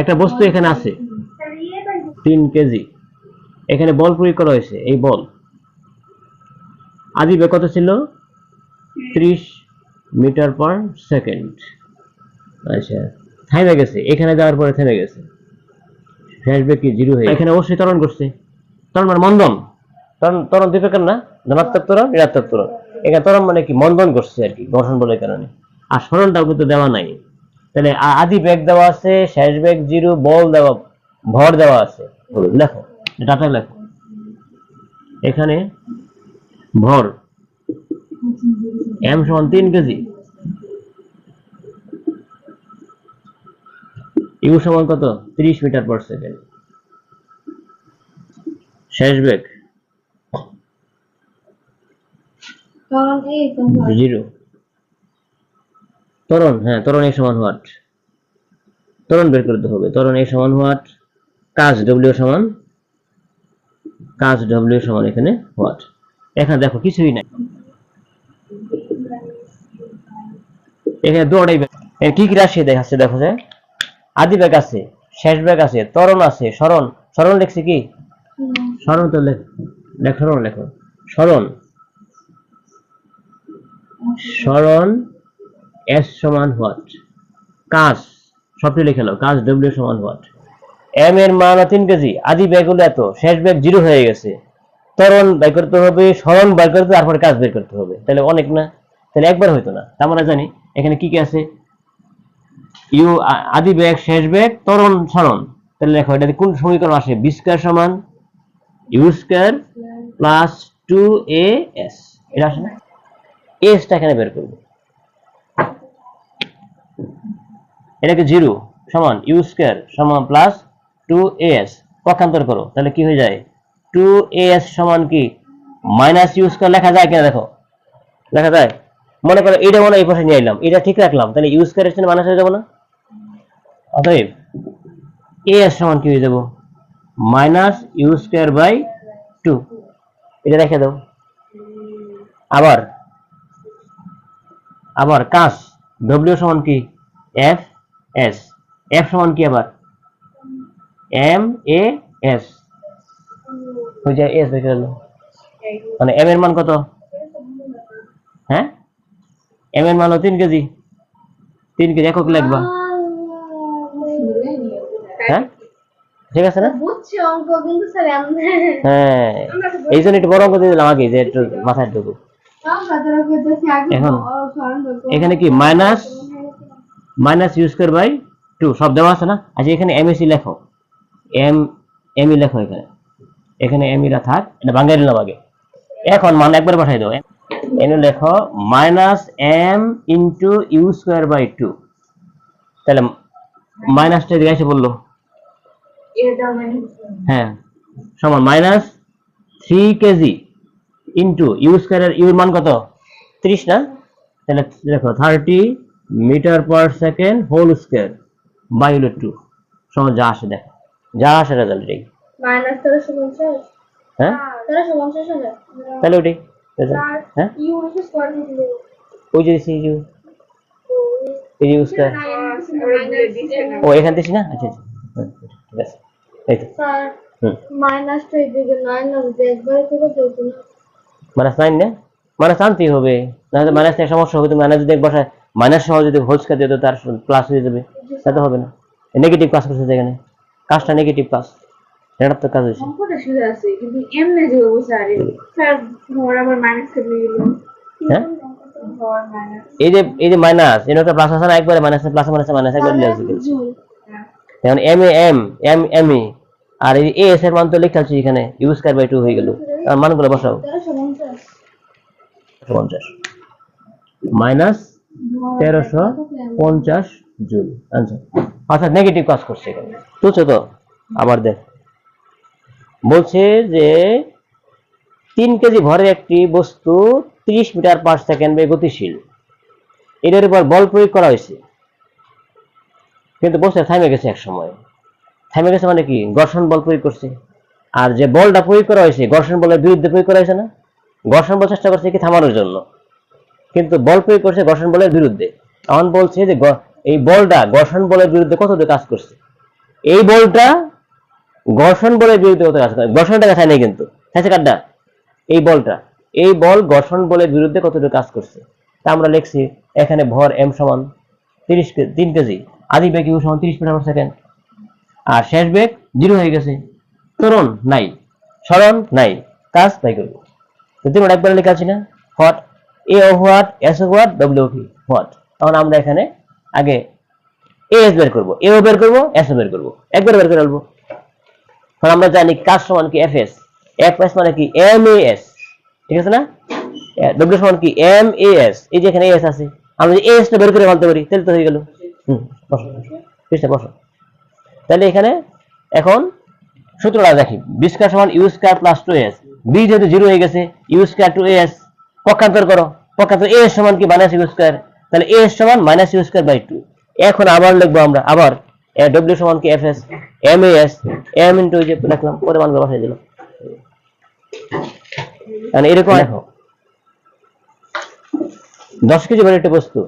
একটা বস্তু এখানে আছে। তিন কেজি। এখানে বল প্রয়োগ করা হয়েছে এই বল। আদি কত ছিল? ত্রিশ মিটার পার সেকেন্ড। আচ্ছা থেমে গেছে। এখানে যাওয়ার পরে থেমে গেছে। শেষ কি জিরো হয়ে এখানে অবশ্যই ত্বরণ করছে। ত্বরণ মানে মন্দন। ত্বরণ ত্বরণ দুই প্রকার না? ধনাত্মক ত্বরণ ঋণাত্মক ত্বরণ। এখানে ত্বরণ মানে কি? মন্দন করছে আর কি ঘর্ষণ বলের কারণে। আর স্মরণটাও কিন্তু দেওয়া নাই। তাহলে আদি বেগ দেওয়া আছে শেষ বেগ জিরো বল দেওয়া ভর দেওয়া আছে। লেখো ডাটা লেখো। এখানে ভর এম সমান তিন কেজি। ইউ সমান কত? তিরিশ মিটার পার সেকেন্ড শেষ বেগ জিরো। ত্বরণ হ্যাঁ ত্বরণ এ সমান হোয়াট? ত্বরণ বের করতে হবে। ত্বরণ এ সমান হোয়াট? কাজ ডব্লিউ সমান কাজ ডব্লিউ সমান এখানে হোয়াট? এখানে দেখো কিছুই নাই। এখানে এর কি কি রাশি দেখাচ্ছে দেখো যে? আদি ব্যাগ আছে, শেষ ব্যাগ আছে তরণ আছে, স্মরণ। স্মরণ লিখছে কি? স্মরণ তো লেখ লেখ স্মরণ লেখো। স্মরণ। স্মরণ এস সমান হোয়াট কাজ, সবটি লিখে নাও, কাজ ডব্লিউ সমান হোয়াট এম এর মান তিন কেজি, আদি ব্যাগ হলো এত, শেষ ব্যাগ জিরো হয়ে গেছে। ত্বরণ বের করতে হবে, স্মরণ বের করতে তারপরে কাজ বের করতে হবে। তাহলে অনেক না? তাহলে একবার হইতো না। তা আমরা জানি, এখানে কি কি আছে? ইউ আদি ব্যাগ শেষ ব্যাগ ত্বরণ, স্মরণ। তাহলে লেখো এটা কোন সমীকরণ আসে? বি স্কয়ার সমান U square plus two A S এটা আসে না? এসটা এখানে বের করব। এটাকে জিরো? সমান ইউ স্কয়ার সমান প্লাস টু এস পক্ষান্তর করো, তাহলে কি হয়ে যায়? টু এস সমান কি? মাইনাস ইউ স্কয়ার লেখা যায় কিনা দেখো। লেখা যায়? মনে করো এটা মনে এই পাশে নিয়ে এলাম। এটা ঠিক রাখলাম, তাহলে ইউ স্কয়ার এর মাইনাস হয়ে যাব না? অতএব এ এস সমান কি হয়ে যাব? Minus U square by two এটা রেখে দাও। আবার আবার কাজ ডব্লিউ সমান কি? এফ এস এফ সমান কি আবার? এম এ এস হয়ে যায় এস দেখে মানে এম এর মান কত? হ্যাঁ? এম এর মান তিন কেজি। তিন কেজি একক লিখবা হ্যাঁ? ঠিক আছে না? বুঝছি অঙ্ক কিন্তু স্যার হ্যাঁ। এই জন্য একটু বড় অঙ্ক দিয়ে দিলাম আগে যে একটু মাথায় আগে এখন। এখানে কি? মাইনাস মাইনাস ইউজ কর বাই টু সব দেওয়া আছে না? আচ্ছা এখানে এমএসি লেখো। এম এমই লেখো এখানে। এখানে এমিরা থাক, এটা বাংলা নিলাম আগে। এখন মান একবার পাঠাই দাও। এনে লেখো minus M into U square by two তাহলে মাইনাসটা এদিকে এসে বলল হ্যাঁ সমান minus three KG into U স্কোয়ারের ইউর মান কত? ত্রিশ না? তাহলে দেখো thirty metre per second whole square by হলো টু। সমান যা আসে দেখো। যা আসে রেজাল্ট এটাই। মাইনাস হ্যাঁ? তাহলে ওটাই। হ্যাঁ? ওই যে সি ইউ এই যে ইউ স্কোয়ার ও এখান থেকে না? আচ্ছা আচ্ছা। হুম, ঠিক আছে। এই তো। Sir hmm. মাইনাসটা এদিকে নয় না যদি একবারে থেকে চলতো না। মাইনাস নাইন না? মাইনাস আনতেই হবে। মাইনাস সমস্যা হবে। মাইনাস যদি এক বসায় মাইনাস সহ যদি হোল স্কয়ার দিয়ে তার প্লাস হয়ে যাবে তা তো হবে না। নেগেটিভ কাজ করছে এখানে। কাজটা নেগেটিভ কাজ ঋণাত্মক কাজ হয়েছে। কিন্তু এমনি যে স্যার ঘর আবার মাইনাস করে গেল। হ্যাঁ? এই যে এই যে মাইনাস এর একটা প্লাস আছে না একবারে মাইনাস প্লাস মাইনাস মাইনাস একবারে লিখে দিয়েছি। এখন M A M M M A. আর এই এ এস এর মান তো লেখা আছে এখানে ইউজ কার বাই টু হয়ে গেল। আর মানগুলো বসাও। তেরোশো পঞ্চাশ পঞ্চাশ মাইনাস তেরোশো পঞ্চাশ জুল। অর্থাৎ নেগেটিভ কাজ করছে এখানে। বুঝছ তো? আবার দেখ। বলছে যে কেজি ভরের একটি বস্তু তিরিশ মিটার পার সেকেন্ডে গতিশীল। এটার উপর বল প্রয়োগ করা হয়েছে। কিন্তু বস্তু থামে গেছে এক সময়। থামে গেছে মানে কি? ঘর্ষণ বল প্রয়োগ করছে। আর যে বলটা প্রয়োগ করা হয়েছে, ঘর্ষণ বলের বিরুদ্ধে প্রয়োগ করা হয়েছে না? ঘর্ষণ বল চেষ্টা করছে কি থামানোর জন্য? কিন্তু বল প্রয়োগ করছে ঘর্ষণ বলের বিরুদ্ধে। এখন বলছে যে এই বলটা ঘর্ষণ বলের বিরুদ্ধে কতটা কাজ করছে? এই বলটা ঘর্ষণ বলের বিরুদ্ধে কত কাজ করে ঘর্ষণটা খায় নাই কিন্তু। খাইছে কাড্ডা এই বলটা, এই বল ঘর্ষণ বলের বিরুদ্ধে কতটুকু কাজ করছে? তা আমরা লিখছি এখানে ভর এম সমান তিরিশ তিন কেজি। আদি বেগ ইউ সমান তিরিশ মিটার পার সেকেন্ড আর শেষ বেগ জিরো হয়ে গেছে। ত্বরণ নাই স্মরণ নাই, কাজ তাই করব। তুমি একবার লেখা আছি না? What A O what S O what W P what তখন আমরা এখানে আগে এ এস বের করব। এ ও বের করব এস ও বের করব। একবার বের করে ফেলব। কারণ আমরা জানি কাজ সমান কি এফ এস এফ এস মানে কি এম এ এস ঠিক আছে না? ডব্লিউ সমান কি এম এ এস এই যে এখানে এস আছে। আমরা যদি এস টা বের করে ফেলতে পারি, তাহলে তো হয়ে গেল। হুম বসো পৃষ্ঠা বসো তাহলে এখানে এখন সূত্রটা দেখি। বি স্কয়ার সমান U square plus two S V যেহেতু জিরো হয়ে গেছে ইউ স্কয়ার টু এস পক্ষান্তর করো। পক্ষান্তর এ সমান কি মাইনাস ইউ স্কয়ার তাহলে এ সমান minus U square by two এখন আবার লিখব আমরা আবার ডব্লিউ সমান কি F S M S M into যে লিখলাম পরে মানগুলো হয়ে দিলাম মানে এরকম দেখো। দশ কেজি মানে একটা বস্তু।